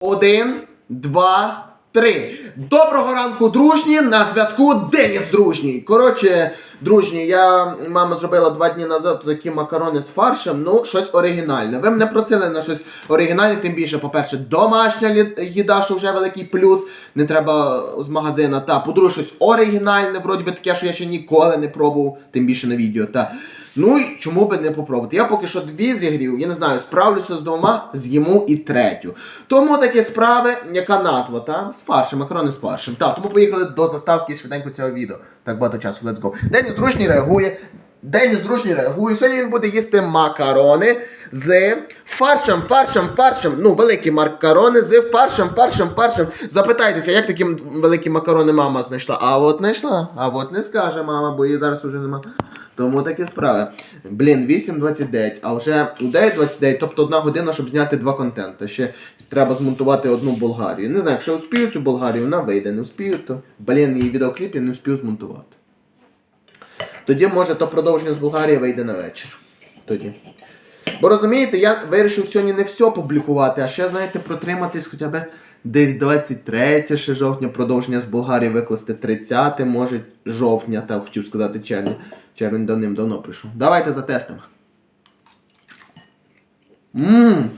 Один, два, три. Доброго ранку, дружні! На зв'язку Деніс Дружній. Коротше, дружні, я мама зробила два дні назад такі макарони з фаршем. Ну, щось оригінальне. Ви мене просили на щось оригінальне, тим більше, по-перше, домашня їда, що вже великий плюс. Не треба з магазина. Та, по-друге, щось оригінальне, вроді би таке, що я ще ніколи не пробував, тим більше на відео. Та. Ну і чому би не попробувати? Я поки що дві зігрів, я не знаю, справлюся з двома, з'їму і третю. Тому такі справи, яка назва, та? З фаршем, макарони з фаршем. Так, тому поїхали до заставки швиденько цього відео. Так багато часу, let's go. Деніс Дружній реагує. Деніс Дружній реагує. Сьогодні він буде їсти макарони з фаршем, фаршем, фаршем. Ну, великі макарони з фаршем, фаршем, фаршем. Запитайтеся, як такі великі макарони мама знайшла? А от знайшла, а от не скаже мама, бо її зараз уже нема. Тому такі справи. Блін, 8.29, а вже у 9.29, тобто одна година, щоб зняти два контенти. Ще треба змонтувати одну Болгарію. Не знаю, якщо успію цю Болгарію, вона вийде. Не успію, то блін, її відеокліп я не успію змонтувати. Тоді, може, то продовження з Болгарії вийде на вечір. Тоді. Бо розумієте, я вирішив сьогодні не все публікувати, а ще, знаєте, протриматись хоча б десь 23 ще жовтня, продовження з Болгарії викласти 30, може жовтня, так хотів сказати червня. Червень давним-давно прийшов. Давайте затестимо. Ммм.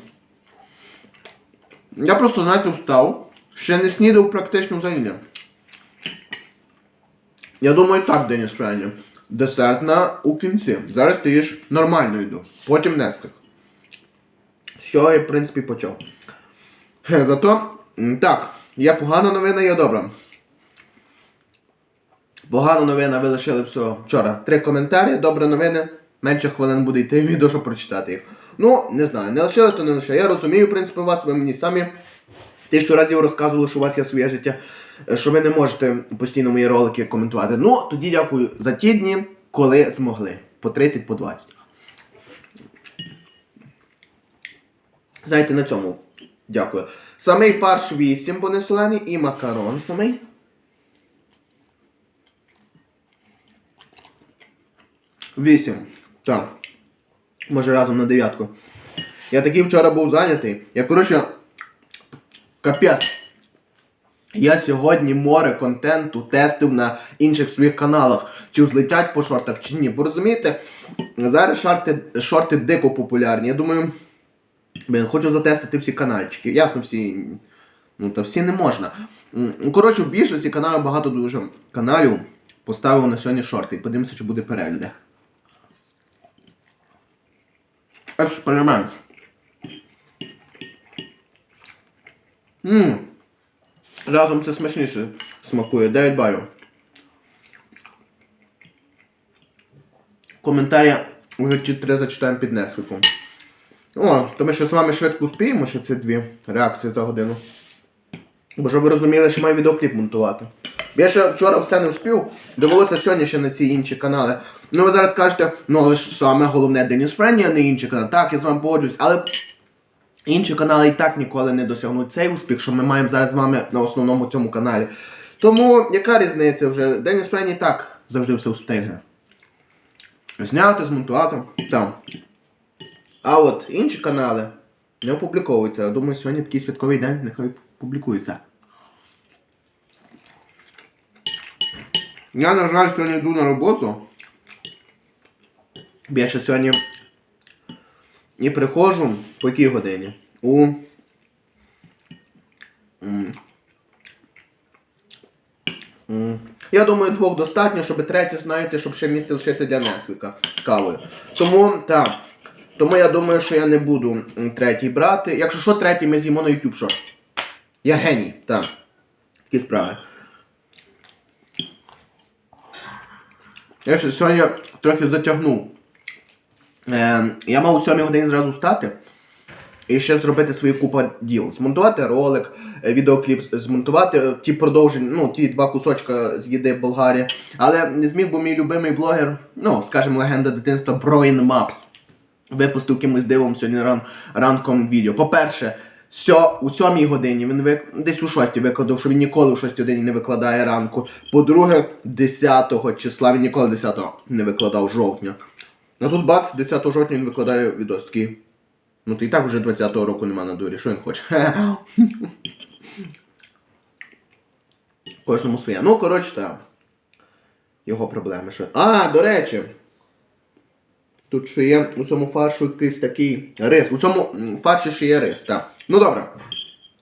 Я просто, знаєте, встав. Ще не снідав практично взагалі. Я думаю, так, Деніс, правильно. Десертна у кінці. Зараз ти їш нормальну йду. Потім нескак. Чого я, в принципі, почав. Зато, так, є погана новина, є добра. Погана новина ви лишили всього вчора. Три коментарі, добра новини. Менше хвилин буде йти відео, щоб прочитати їх. Ну, не знаю, не лишили, то не лишили. Я розумію, в принципі, вас, ви мені самі тисячу разів розказували, що у вас є своє життя, е, що ви не можете постійно мої ролики коментувати. Ну, тоді дякую за ті дні, коли змогли. По 30, по 20. Знаєте, на цьому. Дякую. Самий фарш 8, бо не солений, і макарон самий. Вісім. Так. Може разом на дев'ятку. Я такий вчора був зайнятий. Я, коротше, капець. Я сьогодні море контенту тестив на інших своїх каналах. Чи взлетять по шортах, чи ні. Бо розумієте, зараз шорти, шорти дико популярні. Я думаю, блін, хочу затестити всі канальчики. Ясно, всі. Ну, та всі не можна. Ну, Коротше, в більшості каналів багато дуже каналів поставив на сьогодні шорти. Подивимося, чи буде перегляди. Експеримент. Ммм. Разом це смачніше смакує. 9 балів. Коментарі вже ті три зачитаємо під несквиком. О, то ми ще з вами швидко успіємо, ще ці дві реакції за годину. Бо щоб ви розуміли, що маю відеокліп монтувати. Я ще вчора все не встиг, довелося сьогодні ще на ці інші канали. Ну ви зараз кажете, ну але ж саме головне Деніс Френні, а не інші канали. Так, я з вами погоджуюсь, але інші канали і так ніколи не досягнуть цей успіх, що ми маємо зараз з вами на основному цьому каналі. Тому яка різниця вже? Деніс Френні так завжди все встигне. Зняти, змонтувати. Там. А от інші канали не опубліковуються. Я думаю, сьогодні такий святковий день, нехай публікується. Я, на жаль, сьогодні йду на роботу. Я ще сьогодні і приходжу по якій годині? У. Я думаю, двох достатньо, щоб третє, знаєте, щоб ще місце лишити для Несвіка з кавою. Тому, так. Тому я думаю, що я не буду третій брати. Якщо що, третій ми з'їмо на YouTube що? Я геній, так. Такі справи. Я ще сьогодні трохи затягнув. Е, я мав у 7 годині зразу встати і ще зробити свої купа діл. Змонтувати ролик, е, відеокліп, змонтувати е, ті продовження, ну, ті два кусочка з їди Болгарії. Але не зміг, бо мій любимий блогер, ну, скажімо, легенда дитинства Broin Maps. Випустив кимось дивом сьогодні ран, ранком відео. По-перше, сьо, у 7 годині він вик... десь у 6 викладав, що він ніколи у 6 годині не викладає ранку. По-друге, 10 числа він ніколи 10 не викладав жовтня. А тут бац, 10 жовтня він викладає відос такий. Ну ти і так вже 20-го року нема на дурі, що він хоче? Кожному своє. Ну, коротше, так. Його проблеми. Що... А, до речі. Тут ще є у цьому фаршу якийсь такий рис. У цьому фарші ще є рис, так. Ну добре.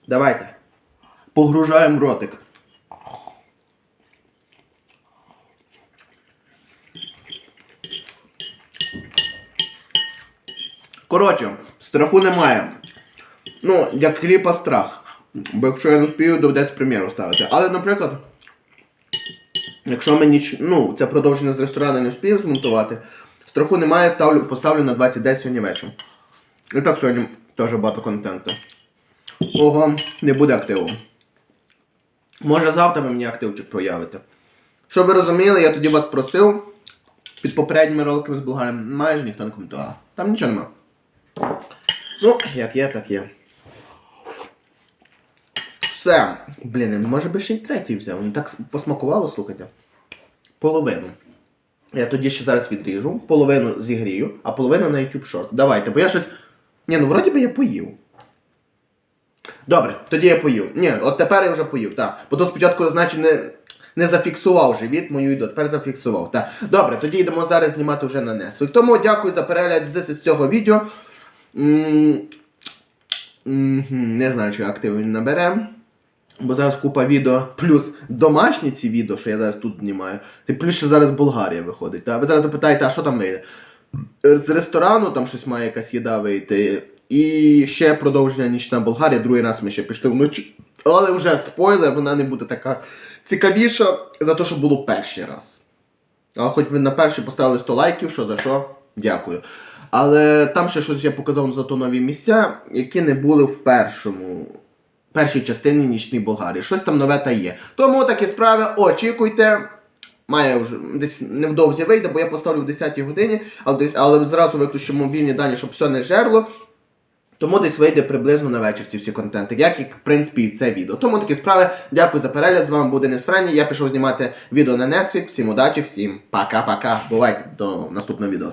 Давайте. Погружаємо ротик. Коротше, страху немає. Ну, як кліпа страх. Бо якщо я не вспію, доведеться прем'єру ставити. Але, наприклад, якщо ми ніч... ну, це продовження з ресторану не вспіємо змонтувати, страху немає, ставлю, поставлю на 20 сьогодні вечір. І так сьогодні теж багато контенту. Ого, не буде активу. Може завтра ви мені активчик проявите. Щоб ви розуміли, я тоді вас просив під попередніми роликами з Болгарії, майже ніхто не коментував. Там нічого нема. Ну, як є, так є. Все. Блін, може би ще й третій взяв. Він так посмакувало, слухайте. Половину. Я тоді ще зараз відріжу, половину зігрію, а половину на YouTube Short. Давайте, бо я щось. Ні, ну вроді би я поїв. Добре, тоді я поїв. Ні, от тепер я вже поїв, так. Бо то спочатку, значить, не, не зафіксував живіт мою їду, тепер зафіксував. Так. Добре, тоді йдемо зараз знімати вже на Netflix. Тому дякую за перегляд з, цього відео. М, мгм, Не знаю, чи актив він набере. Бо зараз купа відео, плюс домашні ці відео, що я зараз тут знімаю. Ти плюс ще зараз Болгарія виходить. Та? Ви зараз запитаєте, а що там вийде? З ресторану там щось має якась їда вийти. І ще продовження Нічна Болгарія, другий раз ми ще пішли вночі. Але вже спойлер, вона не буде така цікавіша за те, що було перший раз. А хоч ви на перший поставили 100 лайків, що за що, дякую. Але там ще щось я показав за то нові місця, які не були в першому. Першій частині Нічній Болгарії. Щось там нове та є. Тому такі справи очікуйте. Має вже десь невдовзі вийде, бо я поставлю в 10 годині, але, десь, але зразу виключу мобільні дані, щоб все не жерло. Тому десь вийде приблизно на вечір ці всі контенти, як і в принципі і це відео. Тому такі справи. Дякую за перегляд. З вами був Денис Френі. Я пішов знімати відео на Несвік. Всім удачі, всім пока-пока. Бувайте до наступного відео.